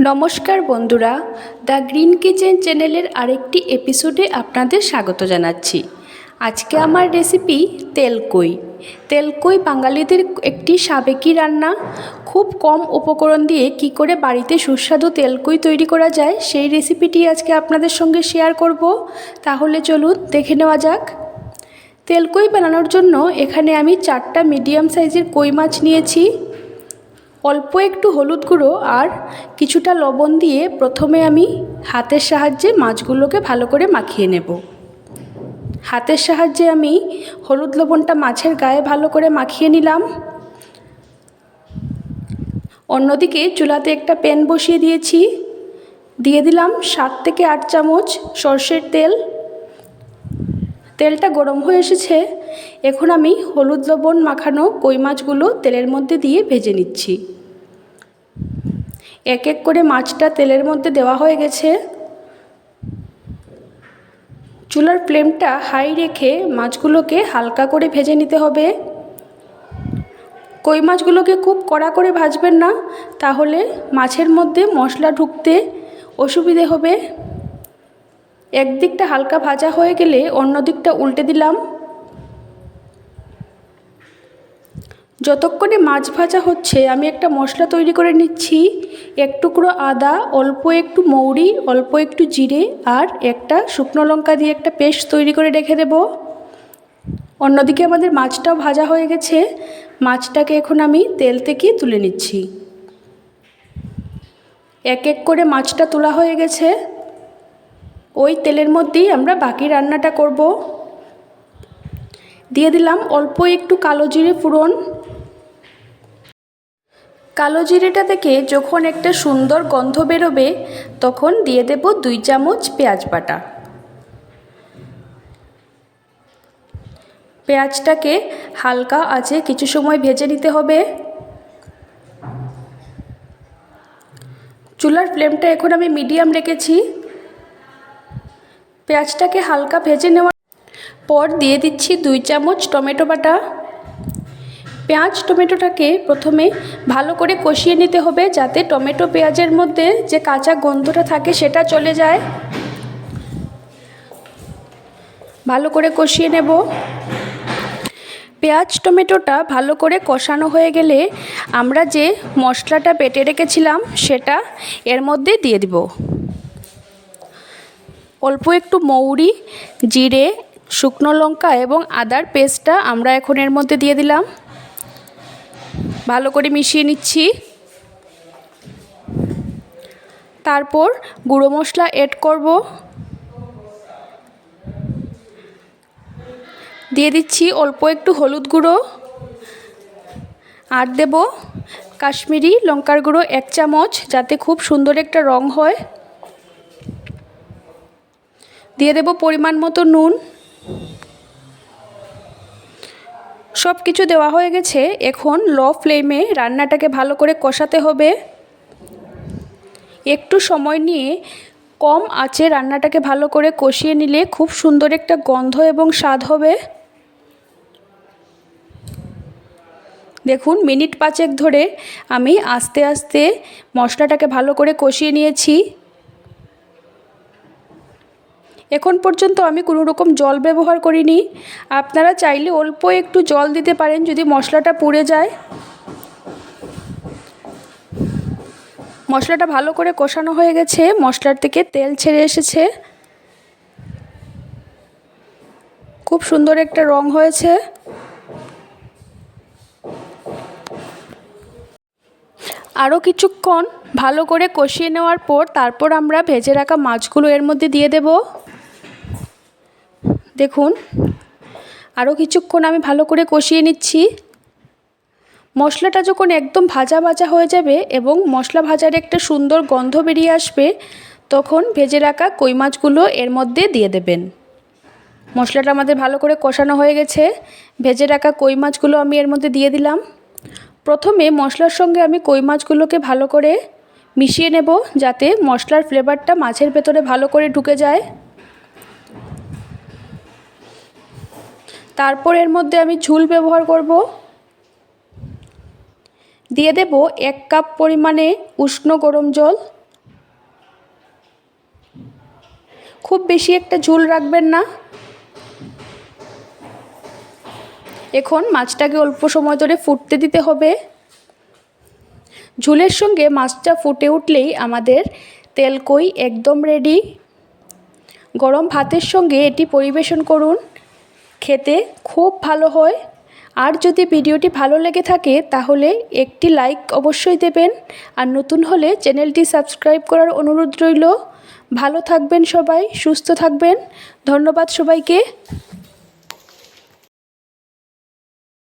নমস্কার বন্ধুরা, the green kitchen চ্যানেলের আরেকটি এপিসোডে আপনাদের স্বাগত জানাচ্ছি। আজকে আমার রেসিপি তেলকই। তেলকই বাঙালিদের একটি সাবেকি রান্না। খুব কম উপকরণ দিয়ে কি করে বাড়িতে সুস্বাদু তেলকই তৈরি করা যায়, সেই রেসিপিটি আজকে আপনাদের সঙ্গে শেয়ার করব। তাহলে চলুন দেখে নেওয়া যাক। তেলকই বানানোর জন্য এখানে আমি চারটা মিডিয়াম সাইজের কই মাছ নিয়েছি। অল্প একটু হলুদ গুঁড়ো আর কিছুটা লবণ দিয়ে প্রথমে আমি হাতের সাহায্যে মাছগুলোকে ভালো করে মাখিয়ে নেব। হাতের সাহায্যে আমি হলুদ লবণটা মাছের গায়ে ভালো করে মাখিয়ে নিলাম। অন্যদিকে চুলাতে একটা প্যান বসিয়ে দিয়েছি। দিয়ে দিলাম সাত থেকে আট চামচ সর্ষের তেল। তেলটা গরম হয়ে এসেছে। এখন আমি হলুদ লবণ মাখানো কই মাছগুলো তেলের মধ্যে দিয়ে ভেজে নিচ্ছি। এক এক করে মাছটা তেলের মধ্যে দেওয়া হয়ে গেছে। চুলার ফ্লেমটা হাই রেখে মাছগুলোকে হালকা করে ভেজে নিতে হবে। কই মাছগুলোকে খুব কড়া করে ভাজবেন না, তাহলে মাছের মধ্যে মশলা ঢুকতে অসুবিধে হবে। একদিকটা হালকা ভাজা হয়ে গেলে অন্য দিকটা উল্টে দিলাম। যতক্ষণে মাছ ভাজা হচ্ছে, আমি একটা মশলা তৈরি করে নিচ্ছি। এক টুকরো আদা, অল্প একটু মৌরি, অল্প একটু জিরে আর একটা শুকনো লঙ্কা দিয়ে একটা পেস্ট তৈরি করে রেখে দেব। অন্যদিকে আমাদের মাছটাও ভাজা হয়ে গেছে। মাছটাকে এখন আমি তেল থেকে তুলে নিচ্ছি। এক এক করে মাছটা তোলা হয়ে গেছে। ওই তেলের মধ্যেই আমরা বাকি রান্নাটা করব। দিয়ে দিলাম অল্প একটু কালো জিরে ফোড়ন। কালো জিরেটা থেকে যখন একটা সুন্দর গন্ধ বেরোবে, তখন দিয়ে দেব দুই চামচ পেঁয়াজ বাটা। পেঁয়াজটাকে হালকা আছে কিছু সময় ভেজে নিতে হবে। চুলার ফ্লেমটা এখন আমি মিডিয়াম রেখেছি। পেঁয়াজটাকে হালকা ভেজে নেওয়ার পর দিয়ে দিচ্ছি দুই চামচ টমেটো বাটা। পেঁয়াজ টমেটোটাকে প্রথমে ভালো করে কষিয়ে নিতে হবে যাতে টমেটো পেঁয়াজের মধ্যে যে কাঁচা গন্ধটা থাকে সেটা চলে যায়। ভালো করে কষিয়ে নেব। পেঁয়াজ টমেটোটা ভালো করে কষানো হয়ে গেলে আমরা যে মশলাটা বেটে রেখেছিলাম সেটা এর মধ্যে দিয়ে দিব। অল্প একটু মৌরি, জিরে, শুকনো লঙ্কা এবং আদার পেস্টটা আমরা এখন এর মধ্যে দিয়ে দিলাম। ভালো করে মিশিয়ে নিচ্ছি। তারপর গুঁড়ো মশলা এড করব। দিয়ে দিচ্ছি অল্প একটু হলুদ গুঁড়ো। আর দেব কাশ্মীরি লঙ্কার গুঁড়ো এক চামচ যাতে খুব সুন্দর একটা রং হয়। দিয়ে দেব পরিমাণ মতো নুন। সব কিছু দেওয়া হয়ে গেছে, এখন লো ফ্লেমে রান্নাটাকে ভালো করে কষাতে হবে। একটু সময় নিয়ে কম আঁচে রান্নাটাকে ভালো করে কষিয়ে নিলে খুব সুন্দর একটা গন্ধ এবং স্বাদ হবে। দেখুন, মিনিট পাঁচেক ধরে আমি আস্তে আস্তে মশলাটাকে ভালো করে কষিয়ে নিয়েছি। এখন পর্যন্ত আমি কোনো রকম জল ব্যবহার করিনি। আপনারা চাইলে অল্প একটু জল দিতে পারেন যদি মশলাটা পুড়ে যায়। মশলাটা ভালো করে কষানো হয়ে গেছে। মশলার থেকে তেল ছেড়ে এসেছে। খুব সুন্দর একটা রং হয়েছে। আরও কিছুক্ষণ ভালো করে কষিয়ে নেওয়ার পর তারপর আমরা ভেজে রাখা মাছগুলো এর মধ্যে দিয়ে দেব। দেখুন আরও কিছুক্ষণ আমি ভালো করে কষিয়ে নিচ্ছি। মশলাটা যখন একদম ভাজা ভাজা হয়ে যাবে এবং মশলা ভাজার একটা সুন্দর গন্ধ বেরিয়ে আসবে, তখন ভেজে রাখা কই মাছগুলো এর মধ্যে দিয়ে দেবেন। মশলাটা আমাদের ভালো করে কষানো হয়ে গেছে। ভেজে রাখা কই মাছগুলো আমি এর মধ্যে দিয়ে দিলাম। প্রথমে মশলার সঙ্গে আমি কই মাছগুলোকে ভালো করে মিশিয়ে নেব, যাতে মশলার ফ্লেভারটা মাছের ভেতরে ভালো করে ঢুকে যায়। তারপর এর মধ্যে আমি ঝুল ব্যবহার করব। দিয়ে দেব এক কাপ পরিমাণে উষ্ণ গরম জল। খুব বেশি একটা ঝুল রাখবেন না। এখন মাছটাকে অল্প সময় ধরে ফুটতে দিতে হবে। ঝুলের সঙ্গে মাছটা ফুটে উঠলেই আমাদের তেলকই একদম রেডি গরম ভাতের সঙ্গে এটি পরিবেশন করুন। খেতে খুব ভালো হয়। আর যদি ভিডিওটি ভালো লেগে থাকে, তাহলে একটি লাইক অবশ্যই দেবেন। আর নতুন হলে চ্যানেলটি সাবস্ক্রাইব করার অনুরোধ রইল। ভালো থাকবেন সবাই, সুস্থ থাকবেন। ধন্যবাদ সবাইকে।